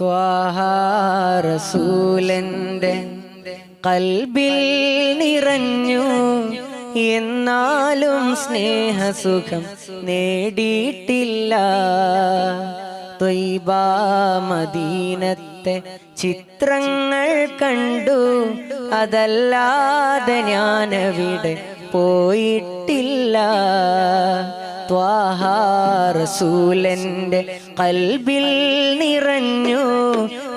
ത്വാഹാറസൂലന്റെ കൽബിൽ നിറഞ്ഞു എന്നാലും സ്നേഹസുഖം നേടിയിട്ടില്ല. മദീനത്തെ ചിത്രങ്ങൾ കണ്ടു. അതല്ലാതെ ഞാനവിടെ പോയിട്ടില്ല. ത്വാഹാറസൂലന്റെ കൽബിൽ നിറഞ്ഞു.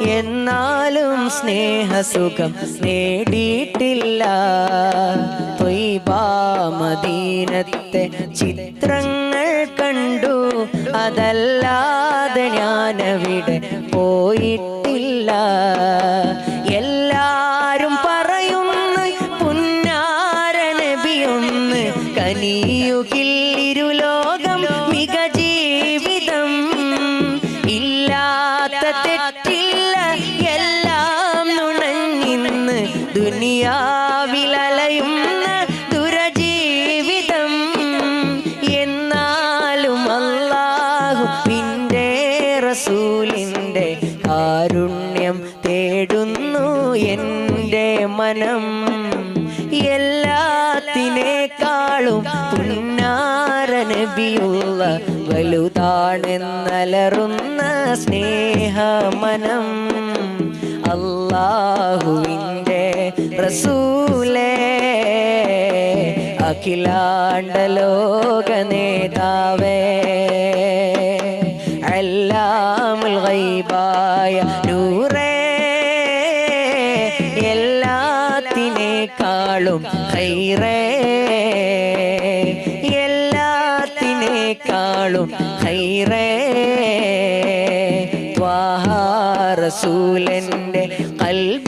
എന്നാലും സ്നേഹസുഖം നേടിയിട്ടില്ല. മദീനത്തെ ചിത്രങ്ങൾ കണ്ടു. അതല്ലാതെ ഞാനവിടെ പോയിട്ടില്ല. ദുനിയാവിലലയുന്ന ദുരജീവിതം. എന്നാലും അല്ലാഹു നിന്റെ റസൂലിന്റെ കാരുണ്യം തേടുന്നു എന്റെ മനം. എല്ലാത്തിനേക്കാളും പുന്നാരനബിയുള്ള വലുതാണെന്നലറുന്ന സ്നേഹമനം. അള്ളാഹുവിന്റെ റസൂലേ അഖിലാണ്ട ലോക നേതാവേ അല്ലാമുൽ ഗൈബായ നൂറേ എല്ലാത്തിനേക്കാളും ഖൈറേ എല്ലാത്തിനേക്കാളും ഖൈറേ. ത്വാഹാ റസൂലന്റെ നിറഞ്ഞു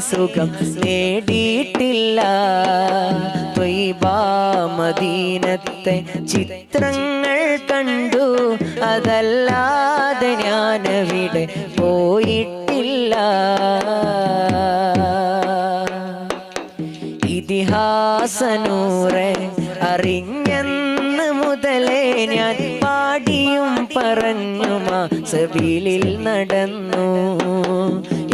സ്നേഹസുഖം നേടിയിട്ടില്ല. മദീനത്തെ ചിത്രങ്ങൾ കണ്ടു. അതല്ലാതെ ഞാനവിടെ പോയിട്ടില്ല. ഇതിഹാസനൂറെ അറിഞ്ഞെന്ന് സബീലിൽ നടന്നു.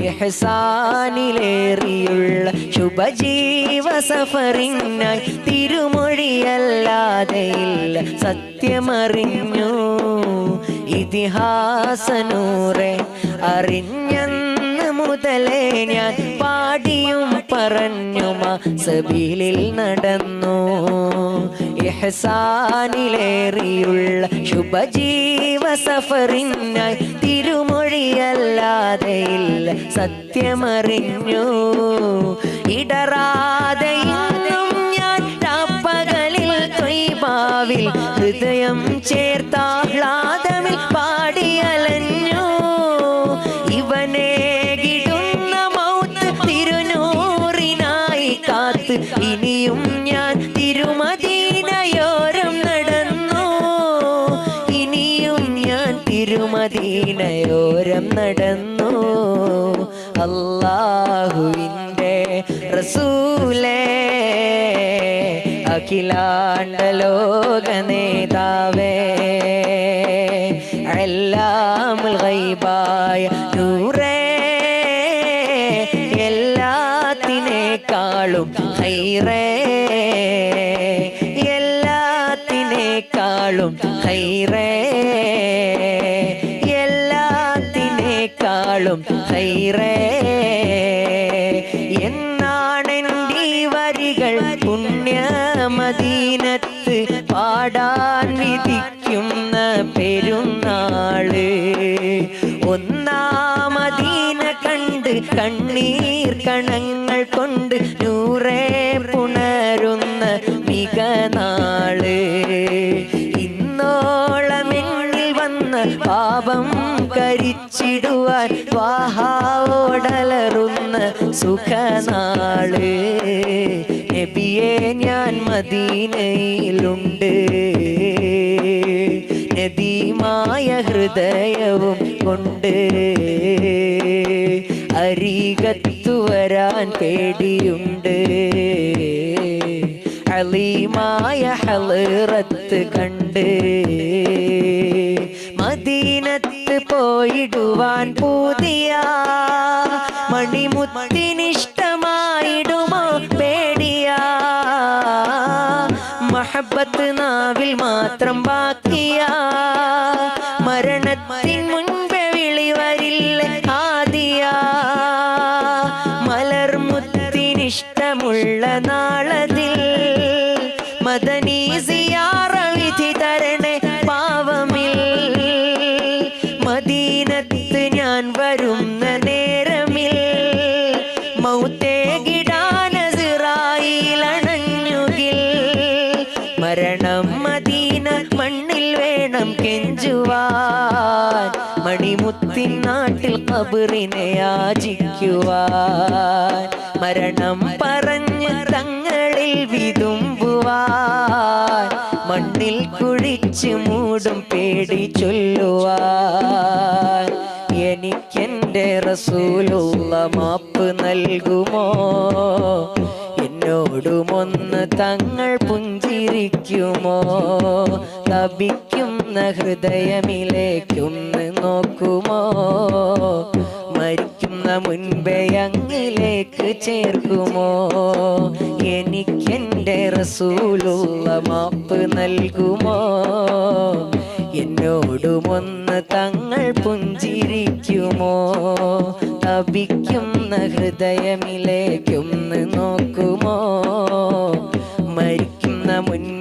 ഇഹ്സാനിലേറിയുള്ള ശുഭജീവ സഫറിനായി തിരുമൊഴിയല്ലാതെയില്ല സത്യമറിഞ്ഞു. ഇതിഹാസനൂറെ അറിഞ്ഞെന്ന് മുതലേ ഞാൻ പാടിയും പറഞ്ഞുമ സബീലിൽ നടന്നു. ഇഹ്സാനിലേറിയുള്ള ശുഭജീവ സഫറിനായി തിരുമൊഴിയല്ലാതെയില്ല സത്യമറിഞ്ഞു. ഇടറാതെ ഞാൻ ഹൃദയം ചേർത്താഹ്ലാദമിൽ പാടിയലഞ്ഞു ഇനിയും ഞാൻ തിരുമദീനയോരം നടന്നു. ഇനിയും ഞാൻ തിരുമദീനയോരം നടന്നു. അല്ലാഹുവിന്റെ റസൂലേ അഖിലാണ്ട ലോക നേതാവേ അല്ലാമുൽ ഗൈബായ നൂറേ എല്ലാത്തിനേക്കാളും ഹൈറേ എല്ലാത്തിനേക്കാളും ഹൈറേ. എല്ലാത്തിനേക്കാളും ഹൈറേ. എന്നാണെന്റെ വരികൾ പുണ്യമദീനത്ത് പാടാൻ വിധിക്കുന്ന പെരുന്നാൾ. കണ്ട് കണ്ണീർ കണങ്ങൾ കൊണ്ട് നൂറേ പുണരുന്ന മിക നാൾ. ഇന്നോളമെന്നിൽ വന്ന പാപം കരിച്ചിടുവാൻ വാഹാവോടലറുന്ന സുഖനാൾ. നബിയെ ഞാൻ മദീനയിലുണ്ട്. നദീമായ ഹൃദയവും കൊണ്ട്. അരികത്തു വരാൻ പേടിയുണ്ട്. അലീമായ ഹലറത്ത് കണ്ട് മദീനത്ത് പോയിടുവാൻ പൂതിയ മണിമുത്തിനിഷ്ടമായിടുമോ പേടിയ മഹബത്ത് നാവിൽ മാത്രം ബാക്കിയ മരണത്തിൻ മുൻപേ മദീന മണ്ണിൽ വേണം കെഞ്ചുവാൻ. മണിമുത്തിൻ നാട്ടിൽ കബറിനെ യാചിക്കുവാൻ മരണം പറഞ്ഞ് തങ്ങളിൽ വിതുമ്പുവാൻ. മണ്ണിൽ കുഴിച്ച് മൂടും പേടി ചൊല്ലുവാൻ. എനിക്കെന്റെ റസൂലുള്ള മാപ്പ് നൽകുമോ? എന്നോടുമൊന്ന് തങ്ങൾ പുഞ്ചിരിക്കുമോ? തപിക്കുന്ന ഹൃദയമിലേക്കൊന്ന് നോക്കുമോ? മരിക്കുന്ന മുൻപേ അങ്ങിലേക്ക് ചേർക്കുമോ? എനിക്കെന്റെ റസൂലുള്ള മാപ്പ് നൽകുമോ? എന്നോടുമൊന്ന് തങ്ങൾ പുഞ്ചിരിക്കുമോ? തപിക്കുന്ന ഹൃദയമിലേക്കൊന്ന് നോക്കുമോ? മരിക്കുന്ന മുൻപ്